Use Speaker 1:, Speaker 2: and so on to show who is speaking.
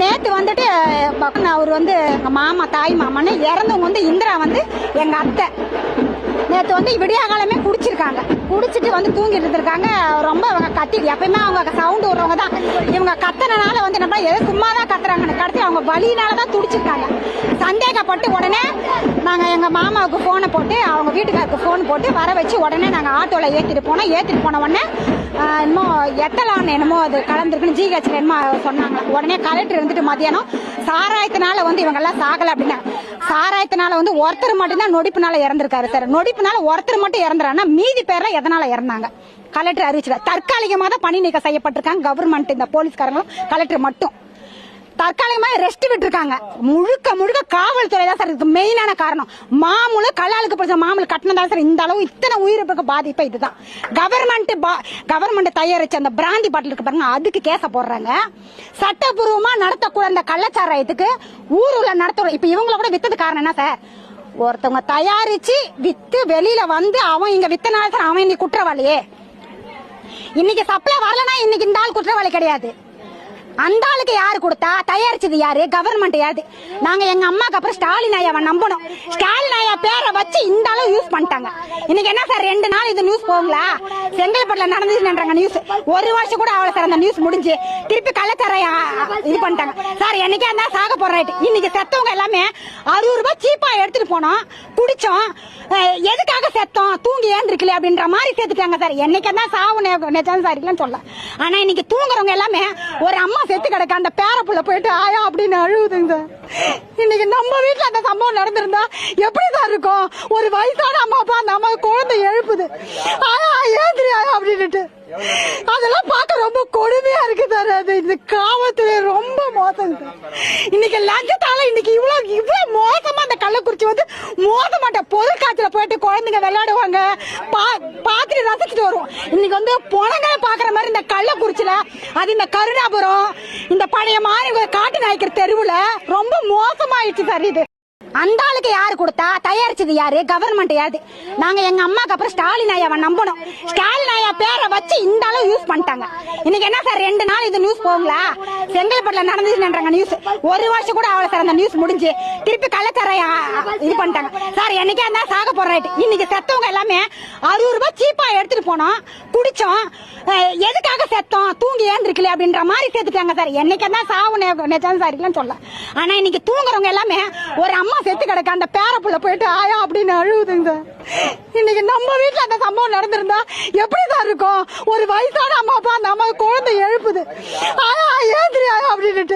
Speaker 1: நேற்று வந்துட்டு பக்கம் அவர் வந்து எங்கள் மாமா தாய் மாமான்னு இறந்தவங்க வந்து இந்திரா வந்து எங்கள் அத்தை. நேற்று வந்து விடிய காலமே குடிச்சிருக்காங்க. குடிச்சிட்டு வந்து தூங்கிட்டு இருந்திருக்காங்க. ரொம்ப அவங்க கத்திட்டு எப்பயுமே அவங்க சவுண்டு விடுறவங்க தான். இவங்க கத்துறனால வந்து நம்ம எதோ சும்மா தான் கத்துறாங்கன்னு கடத்தி அவங்க வலியினால தான் துடிச்சிருக்காங்க. சந்தேகப்பட்டு உடனே நாங்கள் எங்கள் மாமாவுக்கு ஃபோனை போட்டு அவங்க வீட்டுக்காருக்கு ஃபோன் போட்டு வர வச்சு உடனே நாங்கள் ஆட்டோவில் ஏற்றிட்டு போனோம். ஏற்றிட்டு போன உடனே என்னமோ எத்தலான்னு என்னமோ அது கலந்துருக்குன்னு ஜிஹெச்ல என்னமோ சொன்னாங்க. உடனே கலெக்டர் இருந்துட்டு மதியானம் சாராயத்தினால வந்து இவங்கெல்லாம் சாகலை அப்படின்னா சாராயத்தினால வந்து ஒருத்தர் மட்டும்தான் நொடிப்புனால இறந்துருக்காரு சார். நொடிப்புனால ஒருத்தர் மட்டும் இறந்துறாருன்னா மீதி பேர்ல எதனால இறந்தாங்க? கலெக்டர் அறிவிச்சிட. தற்காலிகமாக தான் பணி நீக்கம் செய்யப்பட்டிருக்காங்க. கவர்மெண்ட் இந்த போலீஸ்காரங்களும் கலெக்டர் மட்டும். தற்காலிகமா ரெஸ்ட் விட்டுருக்காங்க. முழுக்க முழுக்க காவல்துறை தான் சார் இதுக்கு மெயினான காரணம். மாமூல கல்லாளுக்கு பிடிச்ச மாமூல் கட்டினதால சார் இந்த அளவு இத்தனை உயிரிழப்புக்கு பாதிப்பு இதுதான். கவர்மெண்ட் கவர்மெண்ட் தயாரிச்ச அந்த பிராந்தி பாட்டில் இருக்கு பாருங்க அதுக்கு கேச போடுறாங்க. சட்டபூர்வமா நடத்தக்கூட அந்த கள்ளச்சாராயத்துக்கு ஊருல நடத்துறோம் இப்ப இவங்கள கூட வித்தது காரணம் என்ன சார்? ஒருத்தவங்க தயாரிச்சு வித்து வெளியில வந்து அவன் இங்க வித்தனால சார் அவன் இன்னைக்கு குற்றவாளியே. இன்னைக்கு சப்ளை வரலன்னா இன்னைக்கு இந்த ஆள் குற்றவாளி கிடையாது. அந்த ஆளுக்கு யாரு கொடுத்தா? தயாரிச்சது யாரு? கவர்மெண்ட் யாரு? நாங்க எங்க அம்மாக்கு அப்புறம் ஸ்டாலின் ஐயாவை நம்பணும். ஸ்டாலின் ஐயா பேரை வச்சு இந்த அளவு யூஸ் பண்ணிட்டாங்க. இன்னைக்கு என்ன சார் ரெண்டு நாள் இது நியூஸ் போகுங்களா? செங்கல்பட்டுல நடந்துச்சுன்றாங்க நியூஸ் ஒரு வருஷம் கூட அவ்வளவு சார் அந்த நியூஸ் முடிஞ்சு. திருப்பி கள்ளச்சாரையா இது பண்ணிட்டாங்க. சார் என்னைக்கே இருந்தா சாக போறாயிட்டு இன்னைக்கு செத்தவங்க எல்லாமே அறுபது ரூபாய் சீப்பா எடுத்துட்டு போனோம் குடிச்சோம். எதுக்காக செத்தோம்? தூங்கி ஏந்திருக்கல அப்படின்ற மாதிரி சேர்த்துட்டாங்க சார். என்னைக்கு தான் சாவு நிஜம் சார் இல்லைன்னு சொல்ல ஆனா இன்னைக்கு தூங்குறவங்க எல்லாமே ஒரு அம்மா செத்து கிடக்க. அந்த பேர புள்ள போயிட்டு ஆயா அப்படின்னு அழுகுதுங்க சார். இன்னைக்கு நம்ம வீட்டுல அந்த சம்பவம் நடந்திருந்தா எப்படி சார் இருக்கும்? ஒரு வயசான அம்மா அப்பா அந்த அம்மா குழந்தை எழுப்புது. ஆயா ஏந்திரி ஆயா அப்படின்னுட்டு. அதெல்லாம் பார்க்க ரொம்ப கொடுமையா இருக்கு சார். அது இந்த காவல்துறை ரொம்ப மோசம் சார். இன்னைக்கு லஞ்சத்தால இன்னைக்கு இவ்வளவு இவ்வளவு மோசமா அந்த கள்ளக்குறிச்சி வந்து மோசமாட்ட பொருட்காட்சியில போயிட்டு குழந்தைங்க விளையாடுவாங்க. பா- பார்த்துட்டு ரசிச்சுட்டு வருவோம். இன்னைக்கு வந்து புலங்களை பாக்குற மாதிரி இந்த கள்ளக்குறிச்சியில அது இந்த கருணாபுரம் இந்த பழைய மாதிரி காட்டு நாய்க்கிற தெருவுல ரொம்ப மோசமாயிடுச்சு சார் இது. அந்த ஆளுக்கு யாரு கொடுத்தா? தயாரிச்சது யாரு? கவர்மெண்ட் யாரு? நாங்க எங்க அம்மாக்கு அப்புறம் ஸ்டாலின் ஐயாவை நம்பணும். ஸ்டாலின் ஐயா பேரை வச்சு இந்த அளவு யூஸ் பண்ணிட்டாங்க. இன்னைக்கு என்ன சார் ரெண்டு நாள் இது நியூஸ் போகுங்களா? செங்கல்பட்டுல நடந்துச்சுன்றாங்க நியூஸ் ஒரு வருஷம் கூட அவ்வளவு சார் அந்த நியூஸ் முடிஞ்சு. திருப்பி கள்ளச்சாரையா இது பண்ணிட்டாங்க. சார் என்னைக்கா இருந்தா சாக போறாயிட்டு இன்னைக்கு செத்தவங்க எல்லாமே அறுபது ரூபாய் சீப்பா எடுத்துட்டு போனோம் குடிச்சோம். எதுக்காக செத்தோம்? தூங்கி அப்படின்ற மாதிரி சேர்த்துட்டாங்க சார். என்னைக்கு தான் சாவு நெச்சான் நிஜம் சார் இல்லைன்னு சொல்ல. ஆனா இன்னைக்கு தூங்குறவங்க எல்லாமே ஒரு அம்மா செத்து கிடக்க அந்த பேர புள்ள போயிட்டு ஆயா அப்படின்னு அழுகுதுங்க சார். இன்னைக்கு நம்ம வீட்டுல அந்த சம்பவம் நடந்திருந்தா எப்படி சார் இருக்கும்? ஒரு வயசான அம்மா அப்பா அந்த அம்மா குழந்தை எழுப்புது. ஆயா ஏந்திரி ஆயா அப்படின்னுட்டு.